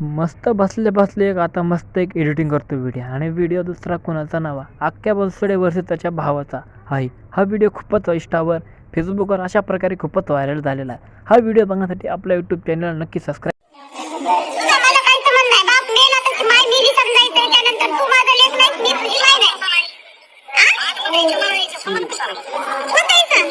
मस्त बसले बसले एक आता मस्त एक एडिटिंग करतो व्हिडिओ आणि व्हिडिओ दुसरा कोणाचा नवा अख्ख्या बसडे वर्षी त्याच्या भावाचा आहे. हा व्हिडिओ खूपच इंस्टावर फेसबुकवर अशा प्रकारे खूपच व्हायरल झालेला आहे. हा व्हिडिओ बघण्यासाठी आपल्या यूट्यूब चॅनलला नक्की सबस्क्राईब तुझं मला काही संबंध नाही बाप मेला तर माय मेली समजायचं त्यानंतर तू माझा लेख नाही मी तुझी माय नाही आ? कोणताही सांग.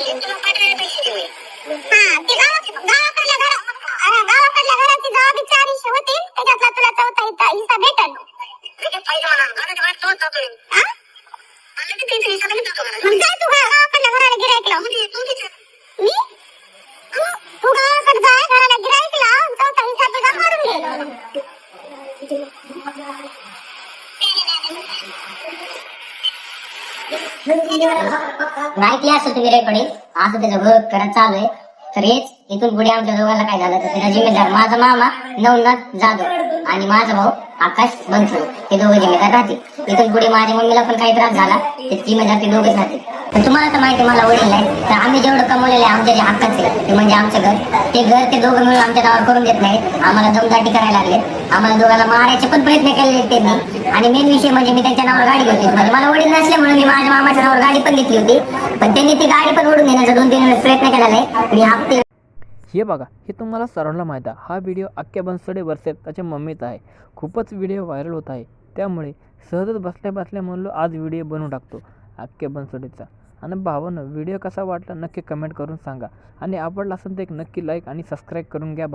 हा, ते गावात- गावाकडल्या घरा- अरे, गावाकडल्या घराची जबाबदारी चारशे होती त्याच्यातला तुला चौथा हिस्सा हिस्सा भेटल आ? मग तू गा- घराला गिऱ्हाईक लाव. मी तू गावाकडे जाय घराला लाव चौथा हिस्सा तुझा घे ऐकली असेल तुम्ही रेकॉर्डिंग असं त्याचं घर करत चालू आहे तर हेच इथून पुढे आमच्या दोघांना काय झालं? तर त्याचा जिम्मेदार माझा मामा नवनाथ जाधव आणि माझा भाऊ आकाश बनसोड हे दोघे जिम्मेदार राहतील. इथून पुढे माझ्या मम्मीला पण काही त्रास झाला ते जिम्मेदार ते दोघेच राहतील. पण तुम्हाला तर माहिती मला वडील नाही. तर आम्ही जेवढं कमवलेलं आहे आमच्या जे हक्काचे ते म्हणजे आमचं घर. ते घर ते दोघं मिळून आमच्या नावावर करून देत नाहीत. आम्हाला दमदाटी करायला लागले. आम्हाला दोघांना मारायचे पण प्रयत्न केलेले त्यांनी. आणि मेन विषय म्हणजे मी त्यांच्या नावावर गाडी घेतली म्हणजे मला वडील नसल्यामुळे मी माझ्या मामाच्या नावावर गाडी पण घेतली होती. पण त्यांनी ती गाडी पण ओढून देण्याचा दोन तीन वेळेस प्रयत्न केलेला आहे. मी हप्ते हे बघा हे तुम्हाला सर्वांना माहीत आहे. हा व्हिडिओ अख्ख्या बनसडे वर्षात त्याच्या मम्मीचा आहे. खूपच व्हिडिओ व्हायरल होत आहे. त्यामुळे सहजच बसल्या बसल्या म्हणलो आज व्हिडिओ बनवून टाकतो अख्ख्या बनसोडेचा. आणि भावानं व्हिडिओ कसा वाटला नक्की कमेंट करून सांगा. आणि आवडला असेल तर एक नक्की लाईक आणि सबस्क्राईब करून घ्या.